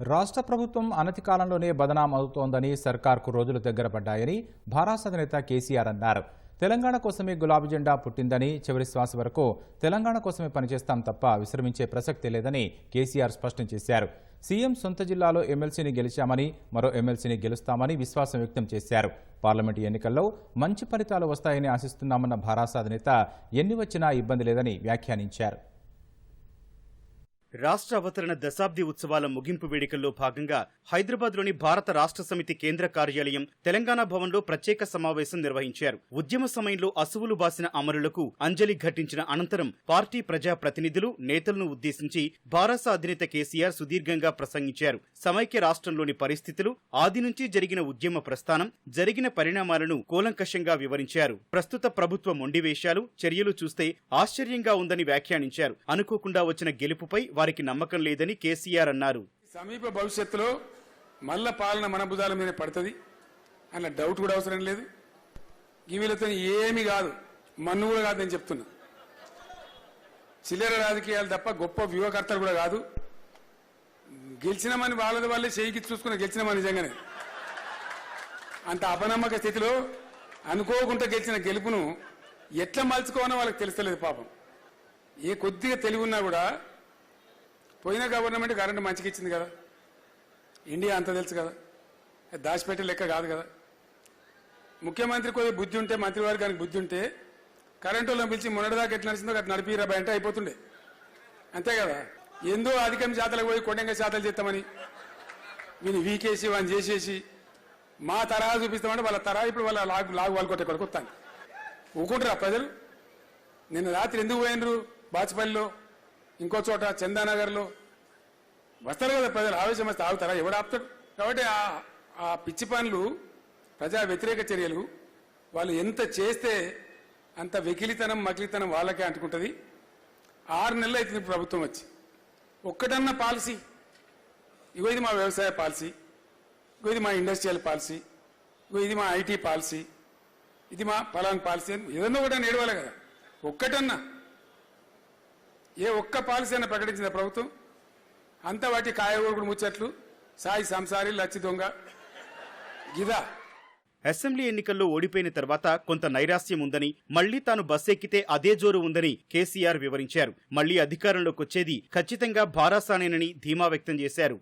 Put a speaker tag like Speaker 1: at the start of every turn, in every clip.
Speaker 1: రాష్ట్ర ప్రభుత్వం అనతి కాలంలోనే బదనాం అవుతోందని సర్కార్కు రోజులు దగ్గర పడ్డాయని భారాస నేత కేసీఆర్ అన్నారు. తెలంగాణ కోసమే గులాబీ జెండా పుట్టిందని చివరి శ్వాస వరకు తెలంగాణ కోసమే పనిచేస్తాం తప్ప విశ్రమించే ప్రసక్తి లేదని కేసీఆర్ స్పష్టం చేశారు. సీఎం సొంత జిల్లాలో ఎమ్మెల్సీని గెలిచామని మరో ఎమ్మెల్సీని గెలుస్తామని విశ్వాసం వ్యక్తం చేశారు. పార్లమెంటు ఎన్నికల్లో మంచి ఫలితాలు వస్తాయని ఆశిస్తున్నామన్న భారాస అధినేత ఎన్ని వచ్చినా ఇబ్బంది లేదని వ్యాఖ్యానించారు.
Speaker 2: రాష్ట్ర అవతరణ దశాబ్ది ఉత్సవాల ముగింపు వేడుకల్లో భాగంగా హైదరాబాద్లోని భారత రాష్ట్ర సమితి కేంద్ర కార్యాలయం తెలంగాణ భవన్లో ప్రత్యేక సమావేశం నిర్వహించారు. ఉద్యమ సమయంలో అసువులు బాసిన అమరులకు అంజలి ఘటించిన అనంతరం పార్టీ ప్రజా ప్రతినిధులు నేతలను ఉద్దేశించి భారత అధినేత కేసీఆర్ సుదీర్ఘంగా ప్రసంగించారు. సమైక్య రాష్ట్రంలోని పరిస్థితులు ఆది నుంచి జరిగిన ఉద్యమ ప్రస్థానం జరిగిన పరిణామాలను కూలంకషంగా వివరించారు. ప్రస్తుత ప్రభుత్వ మొండివేశాలు చర్యలు చూస్తే ఆశ్చర్యంగా ఉందని వ్యాఖ్యానించారు. అనుకోకుండా వచ్చిన గెలుపుపై వారికి నమ్మకం లేదని కేసీఆర్ అన్నారు.
Speaker 3: సమీప భవిష్యత్తులో మల్ల పాలన మన భుజాల మీద పడుతుంది అన్న డౌట్ కూడా అవసరం లేదు. ఈ వీళ్ళతో ఏమి కాదు మన్ను కూడా కాదు నేను చెప్తున్నా. చిల్లర రాజకీయాలు తప్ప గొప్ప వ్యూహకర్తలు కూడా కాదు. గెలిచినామని వాళ్ళది వాళ్ళే చేయికి చూసుకుని గెలిచినామని నిజంగానే. అంత అపనమ్మక స్థితిలో అనుకోకుండా గెలిచిన గెలుపును ఎట్లా మలుచుకోవాలో వాళ్ళకి తెలుస్తలేదు పాపం. ఏ కొద్దిగా తెలివి ఉన్నా కూడా పోయిన గవర్నమెంట్ కరెంటు మంచికి ఇచ్చింది కదా. ఇండియా అంత తెలుసు కదా. దాచిపెట్టే లెక్క కాదు కదా. ముఖ్యమంత్రి కొద్ది బుద్ధి ఉంటే మంత్రివర్గానికి బుద్ధి ఉంటే కరెంటు వాళ్ళని పిలిచి మొన్నటిదాకా ఎట్లా నడిచిందో అట్లా నడిపిరా అంటే అయిపోతుండే. అంతే కదా. ఎందో అధికం శాతలకు పోయి కొండంగ శాతలు చేస్తామని. వీని వీకేసి వాని చేసేసి మా తరహా చూపిస్తామంటే వాళ్ళ తరహా ఇప్పుడు వాళ్ళ లాగు లాగు వాళ్ళు కొట్టే కొడుకు వస్తాను ఊకుంటారా ప్రజలు? నిన్న రాత్రి ఎందుకు పోయినరు బాచుపల్లిలో? ఇంకో చోట చందానగర్లో వస్తారు కదా ప్రజలు ఆవేశం వస్తే ఆగుతారా? ఎవడు ఆపుతాడు? కాబట్టి ఆ- ఆ పిచ్చి పనులు ప్రజా వ్యతిరేక చర్యలు వాళ్ళు ఎంత చేస్తే అంత వెకిలితనం మకిలితనం వాళ్ళకే అంటుకుంటుంది. ఆరు నెలలు అవుతుంది ఇప్పుడు ప్రభుత్వం వచ్చి. ఒక్కటన్న పాలసీ ఇగో ఇది మా వ్యవసాయ పాలసీ ఇగో ఇది మా ఇండస్ట్రియల్ పాలసీ ఇగో ఇది మా ఐటీ పాలసీ ఇది మా ఫలాన్ పాలసీ ఏదన్నా ఒకటి ఏడవాలి కదా. ఒక్కటన్నా ఏ ఒక్క పాలసీ అయినా ప్రకటించిన ప్రభుత్వం? అంతా వాటి కాయగూరకుడు ముచ్చట్లు సాయి సంసారి లచ్చి దొంగ. గిదా
Speaker 2: అసెంబ్లీ ఎన్నికల్లో ఓడిపోయిన తర్వాత కొంత నైరాస్యం ఉందని మళ్ళీ తాను బస్ ఎక్కితే అదే జోరు ఉందని కేసీఆర్ వివరించారు. మళ్ళీ అధికారంలోకి వచ్చేది ఖచ్చితంగా భారాసానేనని ధీమా వ్యక్తం చేశారు.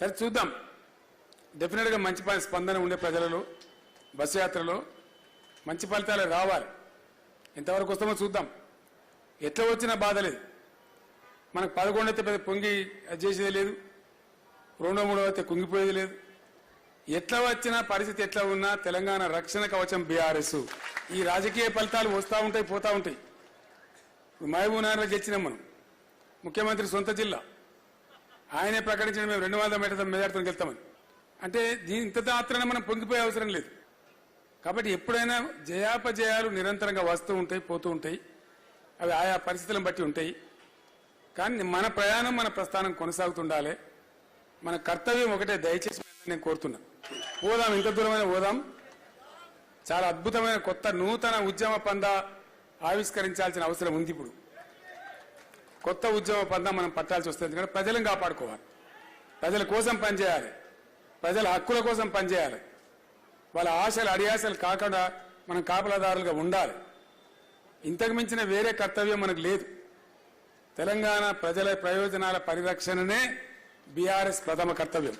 Speaker 3: సరే చూద్దాం. డెఫినెట్గా మంచి స్పందన ఉండే ప్రజలలో బస్సు యాత్రలో మంచి ఫలితాలు రావాలి. ఎంతవరకు వస్తామో చూద్దాం. ఎట్లా వచ్చినా బాధ లేదు. మనకు పదకొండు అయితే పెద్ద పొంగి అది చేసేది లేదు. రెండో మూడో అయితే కుంగిపోయేది లేదు. ఎట్లా వచ్చినా పరిస్థితి ఎట్లా ఉన్నా తెలంగాణ రక్షణ కవచం బీఆర్ఎస్. ఈ రాజకీయ ఫలితాలు వస్తూ ఉంటాయి పోతా ఉంటాయి. ఇప్పుడు మహబూబ్ నగర్లో గెలిచినాం మనం. ముఖ్యమంత్రి సొంత జిల్లా. ఆయనే ప్రకటించిన మేము రెండు వందల మీటర్ల మెజార్టీతో వెళ్తామని అంటే దీని ఇంత మాత్రాన మనం పొంగిపోయే అవసరం లేదు. కాబట్టి ఎప్పుడైనా జయాపజయాలు నిరంతరంగా వస్తూ ఉంటాయి పోతూ ఉంటాయి. అవి ఆయా పరిస్థితులను బట్టి ఉంటాయి. కానీ మన ప్రయాణం మన ప్రస్థానం కొనసాగుతుండాలి. మన కర్తవ్యం ఒకటే దయచేసి నేను కోరుతున్నా. పోదాం ఇంత దూరమైన పోదాం చాలా అద్భుతమైన కొత్త నూతన ఉద్యమ పంద ఆవిష్కరించాల్సిన అవసరం ఉంది ఇప్పుడు. కొత్త ఉద్యమ పందా మనం పట్టాల్సి వస్తుంది. ఎందుకంటే ప్రజలను కాపాడుకోవాలి. ప్రజల కోసం పనిచేయాలి. ప్రజల హక్కుల కోసం పనిచేయాలి. వాళ్ళ ఆశలు అడియాశలు కాకుండా మనం కాపలాదారులుగా ఉండాలి. ఇంతకు మించిన వేరే కర్తవ్యం మనకు లేదు. తెలంగాణ ప్రజల ప్రయోజనాల పరిరక్షణనే బీఆర్ఎస్ ప్రథమ కర్తవ్యం.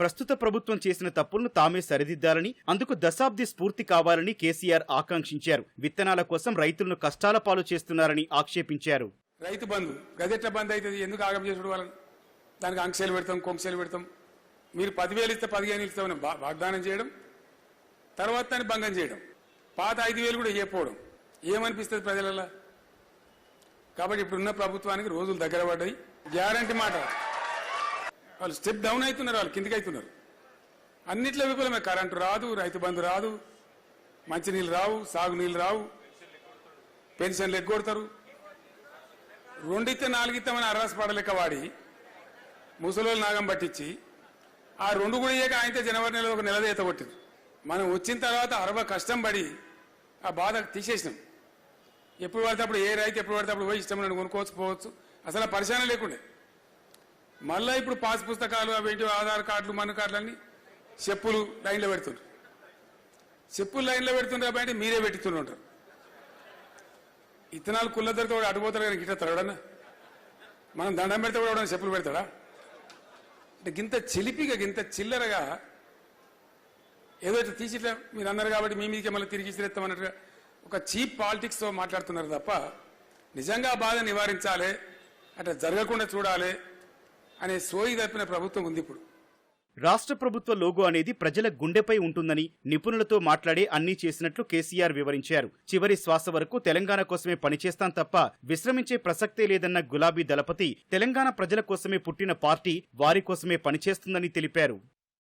Speaker 2: ప్రస్తుత ప్రభుత్వం చేసిన తప్పులను తామే సరిదిద్దాలని అందుకు దశాబ్ది స్ఫూర్తి కావాలని కేసీఆర్ ఆకాంక్షించారు. విత్తనాల కోసం రైతులను కష్టాల పాలు చేస్తున్నారని ఆక్షేపించారు.
Speaker 3: రైతు బంధు గజెట్ల బంద్ అవుతుంది ఎందుకు ఆగం చేసుడు వాళ్ళని దానికి అంక్షలు పెడతాం కొంక్షలు పెడతాం. మీరు పదివేలు ఇస్తే పదిహేను ఇస్తామని వాగ్దానం చేయడం తర్వాత దాన్ని భంగం చేయడం పాత ఐదు వేలు కూడా ఇవ్వకపోవడం ఏమనిపిస్తుంది ప్రజలలో? కాబట్టి ఇప్పుడున్న ప్రభుత్వానికి రోజులు దగ్గర పడ్డాయి. గ్యారంటీ మాట. వాళ్ళు స్టెప్ డౌన్ అవుతున్నారు వాళ్ళు కిందికి అవుతున్నారు. అన్నిట్లో విఫలమే. కరెంటు రాదు రైతు బంధు రాదు మంచినీళ్ళు రావు సాగునీళ్ళు రావు పెన్షన్లు ఎగ్గొడతారు. రెండితే నాలుగిత్తమని అర్రాసు పడలేక వాడి ముసలోళ్ళు నాగం పట్టించి ఆ రెండు కూడా ఇయ్యక ఆయనతో జనవరి నెలలో ఒక నెల ఈత కొట్టింది. మనం వచ్చిన తర్వాత అరవ కష్టం పడి ఆ బాధ తీసేసినాం. ఎప్పుడు పడితే అప్పుడు ఏ రైతు ఎప్పుడు పడితే అప్పుడు పోయి ఇష్టం కొనుక్కోవచ్చు పోవచ్చు. అసలు ఆ పరిశానం లేకుండే. మళ్ళా ఇప్పుడు పాస్ పుస్తకాలు అవేంటి ఆధార్ కార్డులు మన్ను కార్డులు చెప్పులు లైన్లో పెడుతుండ్రు. చెప్పులు లైన్లో పెడుతుండ్రు కాబట్టి మీరే పెట్టుతుంటారు ఇత్తనాలు కుళ్ళద్దరితో కూడా అడిపోతారు కానీ గిట్ట తరగడన్నా మనం దండం పెడితే కూడా ఎవడన్నా చెప్పులు పెడతాడా? అంటే గింత చిలిపిగా గింత చిల్లరగా ఏదో ఇట్లా తీసి ఇట్లా మీరు అన్నారు కాబట్టి మీ మీదకి మళ్ళీ తిరిగి ఇసిరేస్తామన్నట్టుగా ఒక చీప్ పాలిటిక్స్తో మాట్లాడుతున్నారు తప్ప నిజంగా బాధ నివారించాలి అట్లా జరగకుండా చూడాలి అనే సోయి తప్పిన ప్రభుత్వం ఉంది ఇప్పుడు.
Speaker 2: రాష్ట్ర ప్రభుత్వ లోగో అనేది ప్రజల గుండెపై ఉంటుందని నిపుణులతో మాట్లాడే అన్నీ చేసినట్లు కేసీఆర్ వివరించారు. చివరి శ్వాస వరకు తెలంగాణ కోసమే పనిచేస్తాం తప్ప విశ్రమించే ప్రసక్తే లేదన్న గులాబీ దళపతి తెలంగాణ ప్రజల కోసమే పుట్టిన పార్టీ వారి కోసమే పనిచేస్తుందని తెలిపారు.